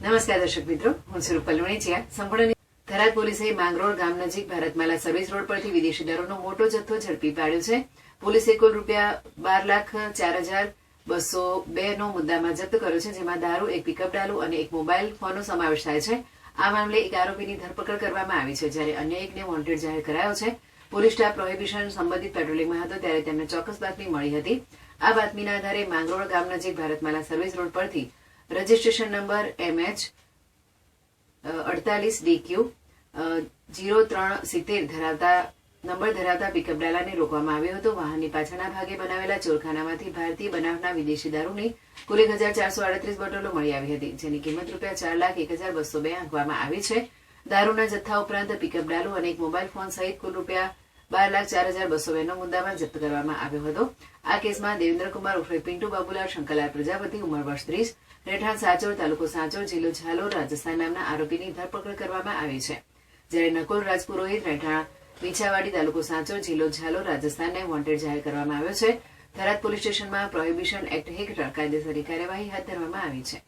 નમસ્કાર દર્શક મિત્રો, હું છું રૂપલ વણેચિયા સંપૂર્ણ થરાદ પોલીસે માંગરોળ ગામ નજીક ભારતમાલા સર્વિસ રોડ પરથી વિદેશી દારૂનો મોટો જથ્થો ઝડપી પાડ્યો છે. પોલીસે કુલ રૂપિયા બાર લાખ ચાર હજાર બસો બે નો મુદ્દામાં જપ્ત કર્યો છે, જેમાં દારૂ, એક પિકઅપ ડાલુ અને એક મોબાઈલ ફોનનો સમાવેશ થાય છે. આ મામલે એક આરોપીની ધરપકડ કરવામાં આવી છે, જ્યારે અન્ય એકને વોન્ટેડ જાહેર કરાયો છે. પોલીસ સ્ટાફ પ્રોહિબિશન સંબંધિત પેટ્રોલિંગમાં હતો, ત્યારે તેમને ચોક્કસ બાતમી મળી હતી. આ બાતમીના આધારે માંગરોળ ગામ નજીક ભારતમાલા સર્વિસ રોડ પરથી રજીસ્ટ્રેશન નંબર એમએચ અડતાલીસ ડીક્યુ જીરો ત્રણ સિત્તેર ધરાવતા, નંબર ધરાવતા પિકઅપ ડાલાને રોકવામાં આવ્યો હતો. વાહનની પાછળના ભાગે બનાવેલા ચોરખાનામાંથી ભારતીય બનાવના વિદેશી દારૂની કુલ એક હજાર ચારસો આડત્રીસ બોટલો મળી આવી હતી, જેની કિંમત રૂપિયા ચાર લાખ એક હજાર બસો બે આંકવામાં આવી છે. દારૂના જથ્થા ઉપરાંત પિકઅપ ડાલુ અને એક મોબાઈલ ફોન સહિત કુલ રૂપિયા બાર લાખ ચાર હજાર બસો બેનો મુદ્દામાં જપ્ત કરવામાં આવ્યો હતો. આ કેસમાં દેવેન્દ્રકુમાર ઉર્ફે પિન્ટુ બાબુલાલ, શંકરલાલ પ્રજાપતિ, ઉંમર વર્ષ ત્રીસ, રહેઠાણ સાચોર તાલુકો સાચોર જિલ્લો ઝાલોર, રાજસ્થાન નામના આરોપીની ધરપકડ કરવામાં આવી છે. જ્યારે નકુલ રાજપુરોહિત રહેઠાણ મીછાવાડી, તાલુકો સાચોર જિલ્લો ઝાલોર, રાજસ્થાનને વોન્ટેડ જાહેર કરવામાં આવ્યો છે. થરાદ પોલીસ સ્ટેશનમાં પ્રોહિબિશન એક્ટ હેઠળ કાયદેસરની કાર્યવાહી હાથ ધરવામાં આવી છે.